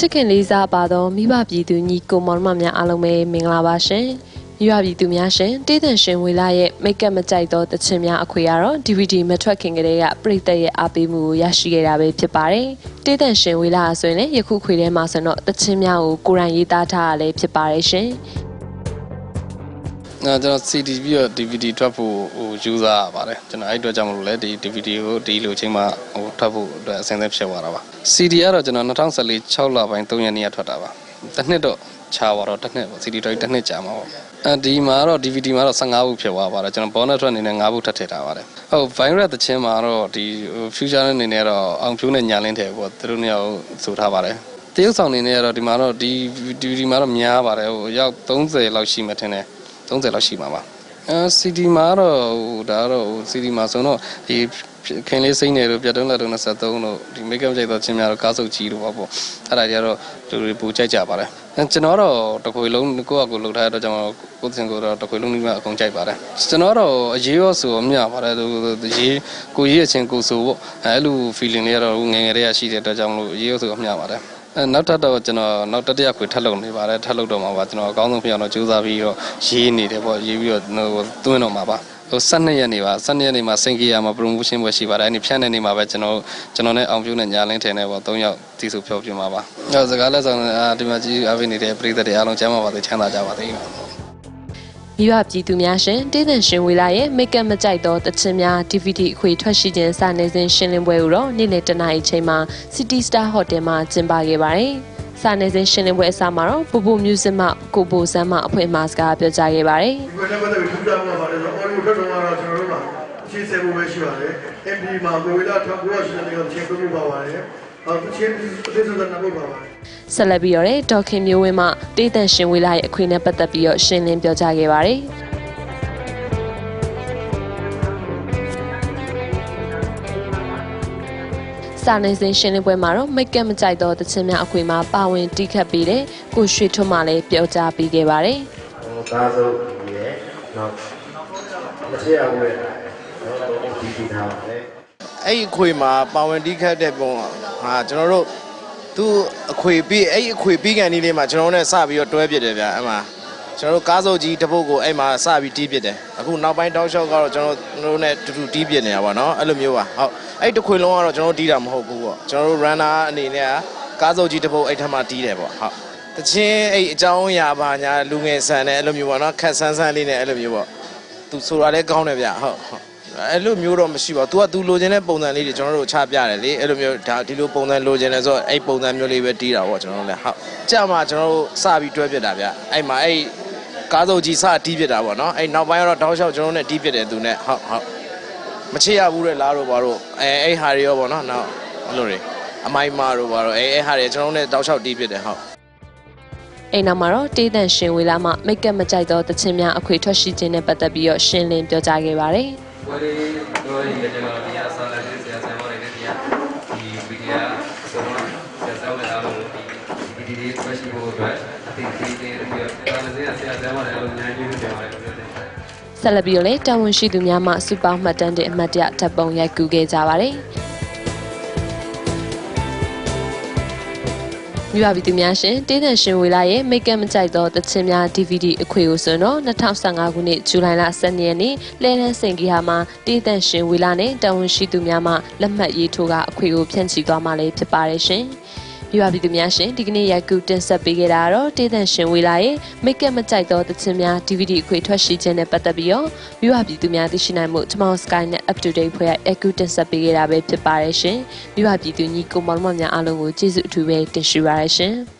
ချစ်ခင်လေးစားပါသောမိဘပြည်သူညီကိုမောင်နှမများအားလုံးပဲမင်္ဂလာပါရှင်။မိဘပြည်သူများရှင်တေးသန့်ရှင်ဝေလာရဲ့မိတ်ကပ်မကြိုက်သောတခြင်းများအခွေကတော့ DVD မထွက်ခင်ကတည်းကပြည်သက်ရဲ့အားပေးမှုကိုရရှိခဲ့တာပဲဖြစ်ပါတယ်။တေးသန့်ရှင်ဝေလာဆိုရင်လည်းယခုခွေထဲမှာဆိုတော့တခြင်းများကိုကိုယ်တိုင်ရေးသားထားရလဲဖြစ်ပါတယ်ရှင်။အဲ ကျွန်တော် CD ပြီးတော့ DVD ထွက်ဖို့ဟိုယူဆရပါတယ်ကျွန်တော်အဲ့အတွက်ကြောင့်မလို့လဲဒီ DVD ကိုဒီလိုချိန်မှဟိုထွက်ဖို့အတွက်အစင်းသက်ဖြစ်သွားတာပါ CD ကတော့ကျွန်တော်2014 6လပိုင်း3ရက်နေ့ကထွက်တာပါတစ်နှစ်တော့ချာသွားတော့တစ်နှစ်ပေါ့ CD တော့တစ်နှစ်ကြာမှာပေါ့အဲဒီမှာတော့ DVD မှာတော့15ခုဖြစ်သွားပါတယ်ကျွန်တော် bonus ထွက်အနေနဲ့5ခုထပ်ထည့်ထားပါတယ်ဟုတ် virus တချင်းမှာတော့ဒီဟို future အနေနဲ့တော့အောင်ဖြိုးနဲ့ညာလင်းထည့်ပေါ့သူတို့နှစ်ယောက်ဆိုထားပါတယ်တရုတ်ဆောင်နေနေကတော့ဒီမှာတော့ဒီ DVD မှာတော့များပါတယ်ဟိုရောက်30လောက်ရှိမှထင်တယ် 30လောက်ရှိမှာပါအဲ CD မှာတော့ဟိုဒါကတော့ဟို CD မှာဆိုတော့ဒီခင်လေးစိမ့်နေလို့ပြတ်တုံးလက်တုံး23တို့ဒီ make up ကြိုက်တော့ချင်းများတော့ကားစုပ်ကြီးတို့ပါပေါ့အဲ့ဒါတွေကတော့လူတွေပူကြိုက်ကြပါတယ်အဲကျွန်တော်တော့တခွေလုံးကိုယ့်အကူလှုပ်ထားတဲ့အတွက်ကျွန်တော်ကိုယ်စင်ကိုတော့တခွေလုံးကြီးမှအကုန်ကြိုက်ပါတယ်ကျွန်တော်တော့အရေးရောဆိုမြပါတယ်သူရေးကိုရေးအချင်းကိုဆိုပေါ့အဲ့လို feeling လေးကတော့ငယ်ငယ်တည်းကရှိတဲ့အတွက်ကြောင့်မလို့အရေးရောဆိုမြပါတယ် အဲနောက်ထပ်တော့ကျွန်တော်နောက်တတိယခွေထပ်လုပ်နေပါတယ်ထပ်လုပ်တော့မှာပါကျွန်တော်အကောင်းဆုံးဖြစ်အောင်တော့ကြိုးစားပြီးတော့ရေးနေတယ်ပေါ့ရေးပြီးတော့ဟိုသွင်းတော့မှာပါဟို12ရက်နေပါ12ရက်နေမှာစင်ကီယာမှာ promotion ပွဲရှိပါတယ်အဲ့ဒီဖြန့်တဲ့နေမှာပဲကျွန်တော်ကျွန်တော်နဲ့အောင်ပြုနဲ့ညာလင်းထင်နေပေါ့၃ယောက်တီးစုဖြောပြမှာပါအဲစကားလက်ဆောင်အာဒီမှာကြီးအားပေးနေတဲ့ပြည်သက်တွေအားလုံးကျမ်းပါပါစေချမ်းသာကြပါစေ မိဘပြည်သူများရှင်တေးသန့်ရှင်ဝေလာရဲ့မိတ်ကပ်မကြိုက်သောတခြင်းများ DVD အခွေထွက်ရှိခြင်းစာနယ်ဇင်းရှင်းလင်းပွဲကိုတော့နေ့လယ်တနာရီချိန်မှာ City Star Hotel မှာကျင်းပခဲ့ပါတယ်။စာနယ်ဇင်းရှင်းလင်းပွဲအစမှာတော့ပူပူမြူးစစ်မှကိုဘိုဆန်းမှအဖွင့်မှာစကားပြောကြားခဲ့ပါတယ်ဒီကွယ်နဲ့ပတ်သက်ပြီးထူးခြားမှုပါတယ်ဆိုတော့ audio ထွက်တော့ကတော့ကျွန်တော်တို့မှာအရှင်းဆဲမှုပဲရှိပါတယ် MP မှာကိုဝေလာထောက်ကိုရရှိတဲ့နေရာချင်းပြမှုပါပါတယ် အော်သူချင်းအသေးစိတ်နာမပါပါတယ်။ဆက်လက်ပြီးတော့ဒေါက်ခင်မျိုးဝင်းမှတေးသန့်ရှင်ဝေလာရဲ့အခွေနဲ့ပတ်သက်ပြီးတော့ရှင်းလင်းပြောကြားခဲ့ပါတယ်။စာနေစဉ်ရှင်းလင်းပွဲမှာတော့မိတ်ကပ်မကြိုက်သောတခြင်းများအခွေမှာပါဝင်တီးခတ်ပြီးတဲ့ကိုရွှေထွန်းမှလည်းပြောကြားပေးခဲ့ပါတယ်ဟိုကားစုပ်ပြီးရဲနောက်မချရဘူးလေနော်တော့ဒီဒီထားပါလေ အဲ့ဒီအခွေမှာပါဝင်တီးခတ်တဲ့ပုံဟာကျွန်တော်တို့သူအခွေပြီးအဲ့ဒီအခွေပြီးကန်ဒီလေးမှာကျွန်တော်တို့နဲ့စပြီးတော့တွဲပြစ်တယ်ဗျာအဲ့မှာကျွန်တော်တို့ကားစုပ်ကြီးတစ်ပုတ်ကိုအဲ့မှာစပြီးတီးပြစ်တယ်အခုနောက်ပိုင်းတောက်လျှောက်ကတော့ကျွန်တော်တို့နဲ့တူတူတီးပြစ်နေတာပါနော်အဲ့လိုမျိုးပါဟုတ်အဲ့ဒီတစ်ခွေလုံးကတော့ကျွန်တော်တို့တီးတာမဟုတ်ဘူးပေါ့ကျွန်တော်တို့ runner အနေနဲ့ကကားစုပ်ကြီးတစ်ပုတ်အဲ့ထက်မှတီးတယ်ပေါ့ဟုတ်တချင်းအဲ့အကြောင်းအရာပါညာလူငယ်ဆန်တဲ့အဲ့လိုမျိုးပေါ့နော်ခက်ဆန်းဆန်းလေးနဲ့အဲ့လိုမျိုးပေါ့သူဆိုတာလည်းကောင်းတယ်ဗျဟုတ်ဟုတ် အဲ့လိုမျိုးတော့မရှိပါဘူး။ तू က तू လိုချင်တဲ့ပုံစံလေးတွေကျွန်တော်တို့ချပြတယ်လေ။အဲ့လိုမျိုးဒါဒီလိုပုံစံလိုချင်တယ်ဆိုတော့အဲ့ပုံစံမျိုးလေးပဲတီးတာပေါ့ကျွန်တော်တို့လည်းဟုတ်။ကြာမှကျွန်တော်တို့စပြီးတွဲပြစ်တာဗျ။အဲ့မှာအဲ့ကားစုပ်ကြီးစတီးပြစ်တာပေါ့နော်။အဲ့နောက်ပိုင်းကတော့တောက်လျှောက်ကျွန်တော်တို့နဲ့တီးပြစ်တယ်သူနဲ့ဟုတ်ဟုတ်။မချစ်ရဘူးတဲ့လားတော့ဘာလို့အဲအဲ့ဟာတွေရောပေါ့နော်။နောက်အဲ့လိုတွေအမိုင်းမာတို့ဘာလို့အဲအဲ့ဟာတွေကျွန်တော်တို့နဲ့တောက်လျှောက်တီးပြစ်တယ်ဟုတ်။အိမ်နောက်မှာတော့တေးသန့်ရှင်ဝေလာမှမိတ်ကပ်မကြိုက်သောတခြင်းများအခွေထွက်ရှိခြင်းနဲ့ပတ်သက်ပြီးတော့ရှင်းလင်းပြောကြားခဲ့ပါတယ် ဝယ်လေးတို့ရတဲ့ကျွန်တော်ဒီအစားလက်ဆရာဆရာမတွေနဲ့ဒီဒီဗီဒီယိုဆိုတော့ဆရာဆရာမတွေအားလုံးဒီဒီလေးဆွဲရှိဖို့အတွက်အသိသေးသေးပြီးတော့ဆရာဆရာဆရာဆရာမတွေအားလုံးအများကြီးပြောပါတယ်ပြောတယ်ဆက်လက်ပြီးတော့လည်းတာဝန်ရှိသူများမှစူပါမှတ်တမ်းတဲ့အမှတ်တရဓာတ်ပုံရိုက်ကူးခဲ့ကြပါတယ် မြပါပြည်သူများရှင်တေးသန့်ရှင်ဝေလာရဲ့မိတ်ကပ်မကြိုက်သောတခြင်းများ DVD အခွေကိုဆိုတော့2015ခုနှစ်ဇူလိုင်လ12ရက်နေ့လဲလန်းစင်ကြီးဟာမှာတေးသန့်ရှင်ဝေလာနဲ့တာဝန်ရှိသူများမှလက်မှတ်ရေးထိုးကအခွေကိုဖြန့်ချီသွားမှာလည်းဖြစ်ပါတယ်ရှင် မြပါပြည်သူများရှင်ဒီကနေ့ရိုက်ကူးတင်ဆက်ပေးခဲ့တာကတော့တေးသန့်ရှင်ဝေလာရဲ့မိတ်ကပ်မကြိုက်သောတခြင်းများ DVD အခွေထွက်ရှိခြင်းနဲ့ပတ်သက်ပြီးတော့မြပါပြည်သူများသိရှိနိုင်မှုကျွန်မ Sky နဲ့ Up to Date ဖွဲ့ရိုက်ကူးတင်ဆက်ပေးခဲ့တာပဲဖြစ်ပါတယ်ရှင်မြပါပြည်သူညီကိုမောင်မောင်များအားလုံးကိုကျေးဇူးအထူးပဲတင်ရှိပါရရှင်